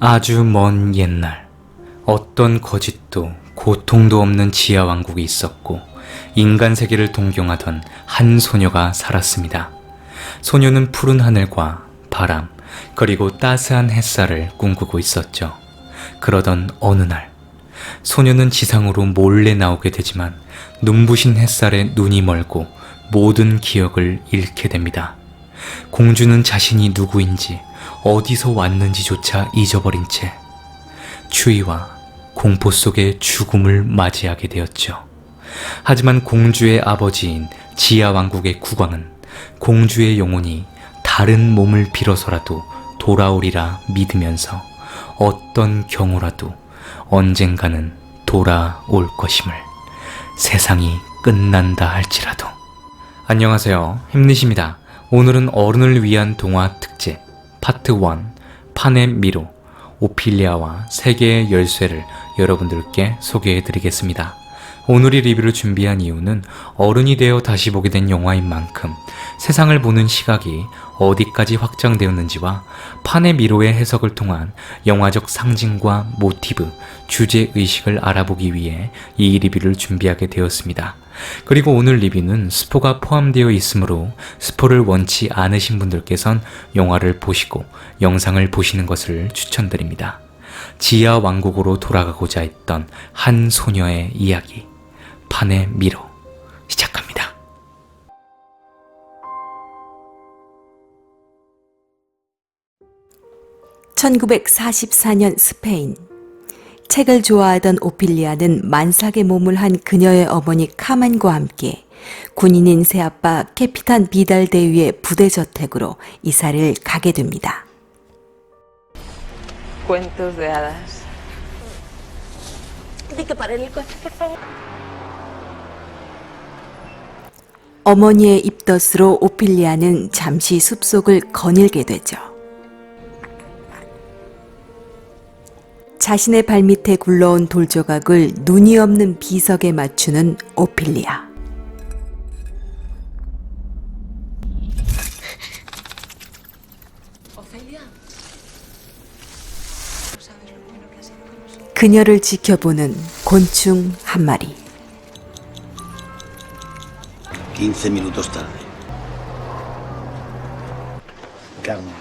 아주 먼 옛날 어떤 거짓도 고통도 없는 지하 왕국이 있었고 인간 세계를 동경하던 한 소녀가 살았습니다. 소녀는 푸른 하늘과 바람 그리고 따스한 햇살을 꿈꾸고 있었죠. 그러던 어느 날 소녀는 지상으로 몰래 나오게 되지만 눈부신 햇살에 눈이 멀고 모든 기억을 잃게 됩니다. 공주는 자신이 누구인지 어디서 왔는지조차 잊어버린 채 추위와 공포 속의 죽음을 맞이하게 되었죠. 하지만 공주의 아버지인 지하 왕국의 국왕은 공주의 영혼이 다른 몸을 빌어서라도 돌아오리라 믿으면서 어떤 경우라도 언젠가는 돌아올 것임을 세상이 끝난다 할지라도. 안녕하세요. 힘내십니다. 오늘은 어른을 위한 동화 특집 파트 1 파넴 미로 오피리아와 세계의 열쇠를 여러분들께 소개해 드리겠습니다. 오늘의 리뷰를 준비한 이유는 어른이 되어 다시 보게 된 영화인 만큼 세상을 보는 시각이 어디까지 확장되었는지와 판의 미로의 해석을 통한 영화적 상징과 모티브, 주제 의식을 알아보기 위해 이 리뷰를 준비하게 되었습니다. 그리고 오늘 리뷰는 스포가 포함되어 있으므로 스포를 원치 않으신 분들께선 영화를 보시고 영상을 보시는 것을 추천드립니다. 지하 왕국으로 돌아가고자 했던 한 소녀의 이야기, 판의 미로, 시작합니다. (1944년) 스페인 책을 좋아하던 오피리아는 만삭의 몸을 한 그녀의 어머니 카만과 함께 군인인 새아빠 캐피탄 비달 대위의 부대 저택으로 이사를 가게 됩니다. 어머니의 입덧으로 오피리아는 잠시 숲속을 거닐게 되죠. 자신의 발밑에 굴러온 돌조각을 눈이 없는 비석에 맞추는 오피리아. 그녀를 지켜보는 곤충 한 마리. 15 minutos tarde. Carmen.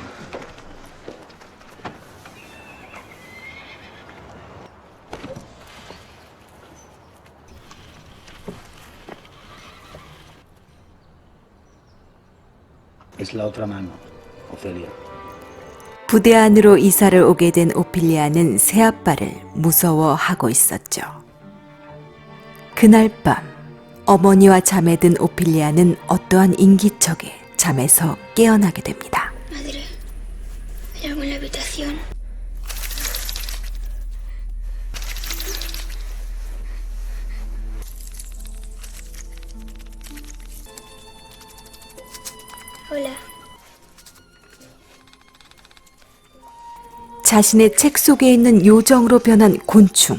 Es la otra mano, Ofelia. 부대 안으로 이사를 오게 된 오피리아는 새아빠를 무서워하고 있었죠. 그날 밤 어머니와 잠에 든 오피리아는 어떠한 인기척에 잠에서 깨어나게 됩니다. Madre, ¿hay algo en la habitación? Hola, 자신의 책 속에 있는 요정으로 변한 곤충.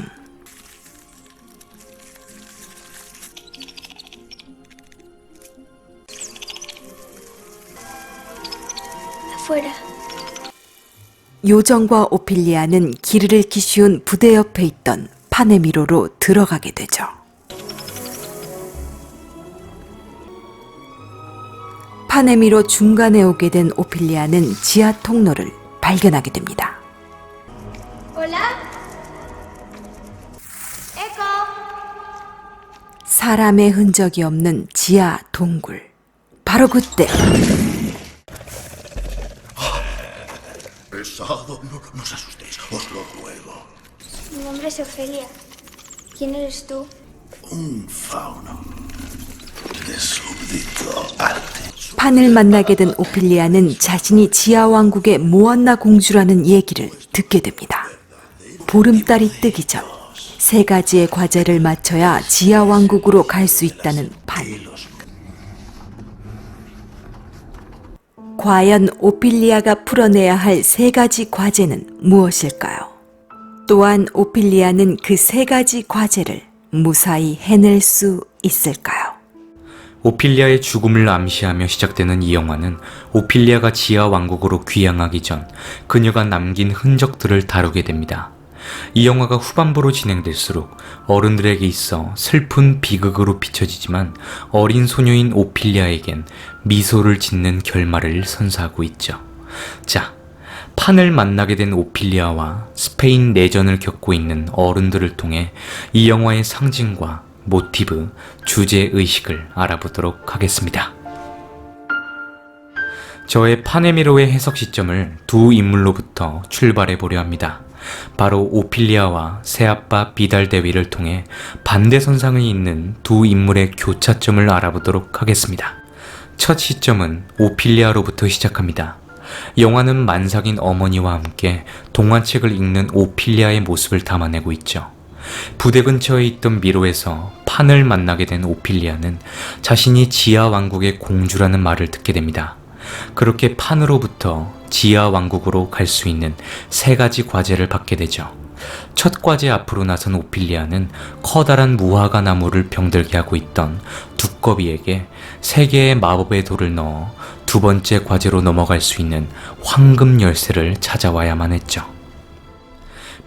요정과 오피리아는 길을 잃기 쉬운 부대 옆에 있던 파네미로로 들어가게 되죠. 파네미로 중간에 오게 된 오피리아는 지하 통로를 발견하게 됩니다. 사람의 흔적이 없는 지하 동굴. 바로 그때 Pesado, no, no os asustéis, os lo ruego. Mi nombre es Ofelia. ¿Quién eres tú? Un fauno de súbdito arte. 판을 만나게 된 오피리아는 자신이 지하 왕국의 모안나 공주라는 얘기를 듣게 됩니다. 보름달이 뜨기 전 세 가지의 과제를 마쳐야 지하 왕국으로 갈 수 있다는 판. 과연 오피리아가 풀어내야 할 세 가지 과제는 무엇일까요? 또한 오피리아는 그 세 가지 과제를 무사히 해낼 수 있을까요? 오피리아의 죽음을 암시하며 시작되는 이 영화는 오피리아가 지하 왕국으로 귀향하기 전 그녀가 남긴 흔적들을 다루게 됩니다. 이 영화가 후반부로 진행될수록 어른들에게 있어 슬픈 비극으로 비춰지지만 어린 소녀인 오피리아에겐 미소를 짓는 결말을 선사하고 있죠. 자, 판을 만나게 된 오피리아와 스페인 내전을 겪고 있는 어른들을 통해 이 영화의 상징과 모티브, 주제 의식을 알아보도록 하겠습니다. 저의 파네미로의 해석 시점을 두 인물로부터 출발해 보려 합니다. 바로 오피리아와 새아빠 비달 대위를 통해 반대 선상에 있는 두 인물의 교차점을 알아보도록 하겠습니다. 첫 시점은 오피리아로부터 시작합니다. 영화는 만삭인 어머니와 함께 동화책을 읽는 오피리아의 모습을 담아내고 있죠. 부대 근처에 있던 미로에서 판을 만나게 된 오피리아는 자신이 지하 왕국의 공주라는 말을 듣게 됩니다. 그렇게 판으로부터 지하 왕국으로 갈 수 있는 세 가지 과제를 받게 되죠. 첫 과제 앞으로 나선 오피리아는 커다란 무화과 나무를 병들게 하고 있던 두꺼비에게 세 개의 마법의 돌을 넣어 두 번째 과제로 넘어갈 수 있는 황금 열쇠를 찾아와야만 했죠.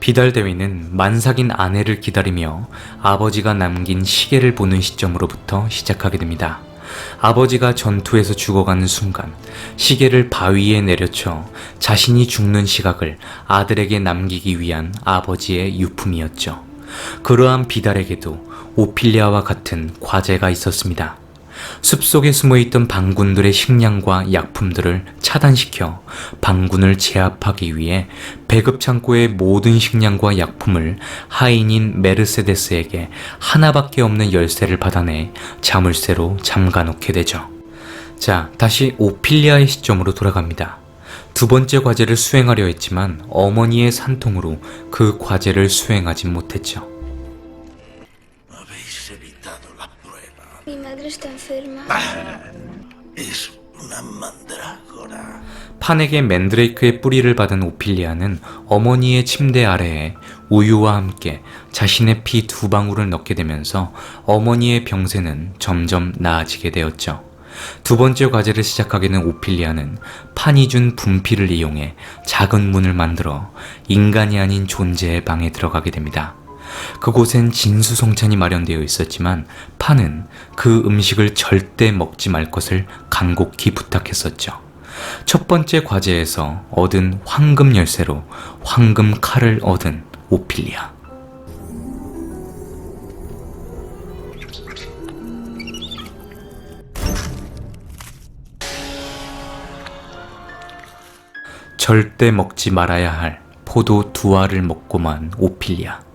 비달 대위는 만삭인 아내를 기다리며 아버지가 남긴 시계를 보는 시점으로부터 시작하게 됩니다. 아버지가 전투에서 죽어가는 순간 시계를 바위에 내려쳐 자신이 죽는 시각을 아들에게 남기기 위한 아버지의 유품이었죠. 그러한 비달에게도 오피리아와 같은 과제가 있었습니다. 숲속에 숨어있던 방군들의 식량과 약품들을 차단시켜 방군을 제압하기 위해 배급 창고의 모든 식량과 약품을 하인인 메르세데스에게 하나밖에 없는 열쇠를 받아내 자물쇠로 잠가놓게 되죠. 자, 다시 오피리아의 시점으로 돌아갑니다. 두 번째 과제를 수행하려 했지만 어머니의 산통으로 그 과제를 수행하진 못했죠. Evitado la prueba. Mi madre está enferma. Es una mandrágora. 판에게 맨드레이크의 뿌리를 받은 오피리아는 어머니의 침대 아래에 우유와 함께 자신의 피 두 방울을 넣게 되면서 어머니의 병세는 점점 나아지게 되었죠. 두 번째 과제를 시작하게 된 오피리아는 판이 준 분피를 이용해 작은 문을 만들어 인간이 아닌 존재의 방에 들어가게 됩니다. 그곳엔 진수성찬이 마련되어 있었지만 판은 그 음식을 절대 먹지 말 것을 간곡히 부탁했었죠. 첫 번째 과제에서 얻은 황금 열쇠로 황금 칼을 얻은 오피리아. 절대 먹지 말아야 할 포도 두 알을 먹고만 오피리아.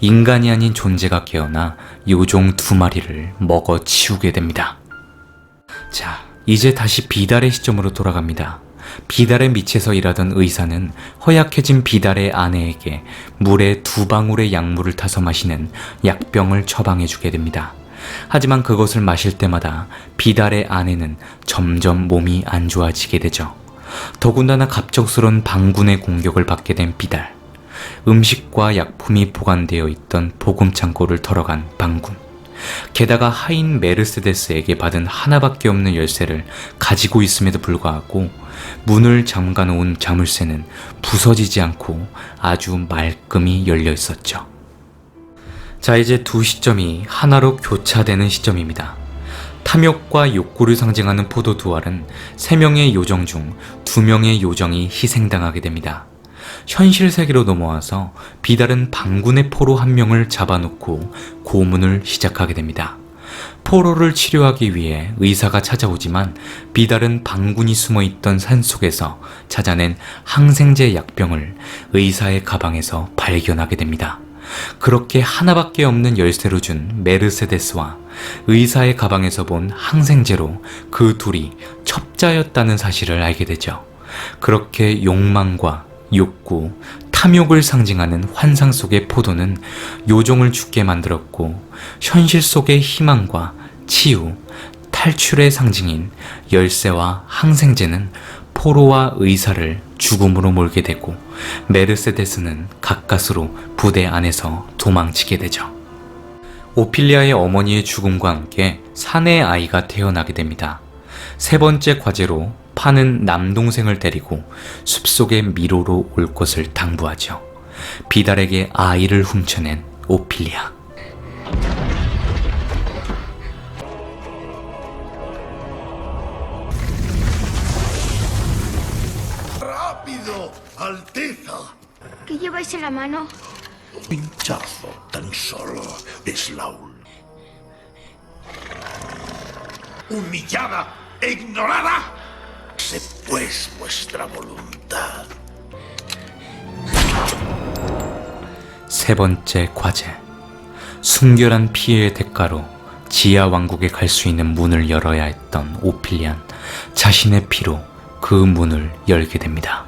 인간이 아닌 존재가 깨어나 요종 두 마리를 먹어 치우게 됩니다. 자, 이제 다시 비달의 시점으로 돌아갑니다. 비달의 밑에서 일하던 의사는 허약해진 비달의 아내에게 물에 두 방울의 약물을 타서 마시는 약병을 처방해주게 됩니다. 하지만 그것을 마실 때마다 비달의 아내는 점점 몸이 안 좋아지게 되죠. 더군다나 갑작스런 방군의 공격을 받게 된 비달. 음식과 약품이 보관되어 있던 보금 창고를 털어간 방군. 게다가 하인 메르세데스에게 받은 하나밖에 없는 열쇠를 가지고 있음에도 불구하고 문을 잠가 놓은 자물쇠는 부서지지 않고 아주 말끔히 열려 있었죠. 자, 이제 두 시점이 하나로 교차되는 시점입니다. 탐욕과 욕구를 상징하는 포도 두 알은 세 명의 요정 중두 명의 요정이 희생당하게 됩니다. 현실 세계로 넘어와서 비달은 방군의 포로 한 명을 잡아놓고 고문을 시작하게 됩니다. 포로를 치료하기 위해 의사가 찾아오지만 비달은 방군이 숨어 있던 산 속에서 찾아낸 항생제 약병을 의사의 가방에서 발견하게 됩니다. 그렇게 하나밖에 없는 열쇠로 준 메르세데스와 의사의 가방에서 본 항생제로 그 둘이 첩자였다는 사실을 알게 되죠. 그렇게 욕망과 욕구, 탐욕을 상징하는 환상 속의 포도는 요종을 죽게 만들었고 현실 속의 희망과 치유, 탈출의 상징인 열쇠와 항생제는 포로와 의사를 죽음으로 몰게 되고 메르세데스는 가까스로 부대 안에서 도망치게 되죠. 오피리아의 어머니의 죽음과 함께 사내 아이가 태어나게 됩니다. 세 번째 과제로 파는 남동생을 데리고 숲속의 미로로 올 것을 당부하죠. 비달에게 아이를 훔쳐낸 오피리아. ¡Rápido! ¡Alteza! ¿Qué lleváis en la mano? Pinchazo tan solo es la ul- ¡Humillada e ignorada! Pues vuestra voluntad. 세 번째 과제. 순결한 피해의 대가로 지하 왕국에 갈 수 있는 문을 열어야 했던 오피리안 자신의 피로 그 문을 열게 됩니다.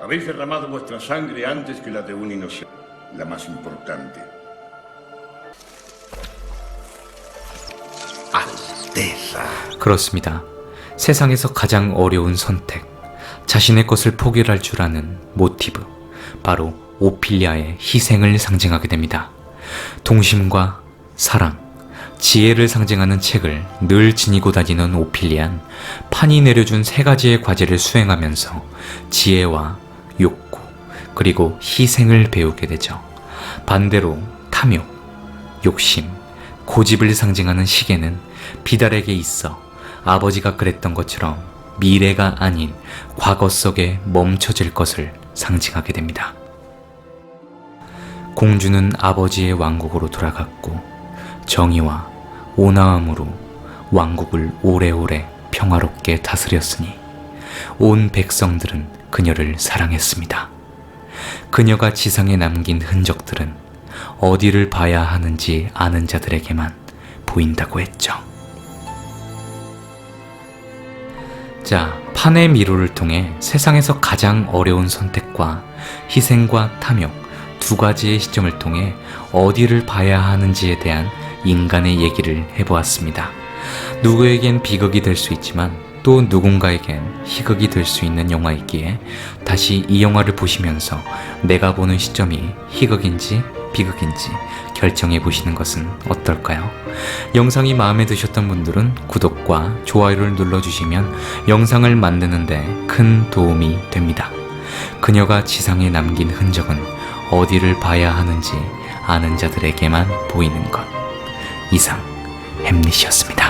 Habéis derramado vuestra sangre antes que la de un inocente, la más importante. 그렇습니다. 세상에서 가장 어려운 선택. 자신의 것을 포기할 줄 아는 모티브. 바로 오피리아의 희생을 상징하게 됩니다. 동심과 사랑, 지혜를 상징하는 책을 늘 지니고 다니는 오피리안, 판이 내려준 세 가지의 과제를 수행하면서 지혜와 욕구, 그리고 희생을 배우게 되죠. 반대로 탐욕, 욕심, 고집을 상징하는 시계는 비달에게 있어 아버지가 그랬던 것처럼 미래가 아닌 과거 속에 멈춰질 것을 상징하게 됩니다. 공주는 아버지의 왕국으로 돌아갔고 정의와 온화함으로 왕국을 오래오래 평화롭게 다스렸으니 온 백성들은 그녀를 사랑했습니다. 그녀가 지상에 남긴 흔적들은 어디를 봐야 하는지 아는 자들에게만 보인다고 했죠. 자, 판의 미로를 통해 세상에서 가장 어려운 선택과 희생과 탐욕 두 가지의 시점을 통해 어디를 봐야 하는지에 대한 인간의 얘기를 해보았습니다. 누구에겐 비극이 될 수 있지만 또 누군가에겐 희극이 될 수 있는 영화이기에 다시 이 영화를 보시면서 내가 보는 시점이 희극인지 비극인지 결정해 보시는 것은 어떨까요? 영상이 마음에 드셨던 분들은 구독과 좋아요를 눌러주시면 영상을 만드는데 큰 도움이 됩니다. 그녀가 지상에 남긴 흔적은 어디를 봐야 하는지 아는 자들에게만 보이는 것. 이상 햄릿이었습니다.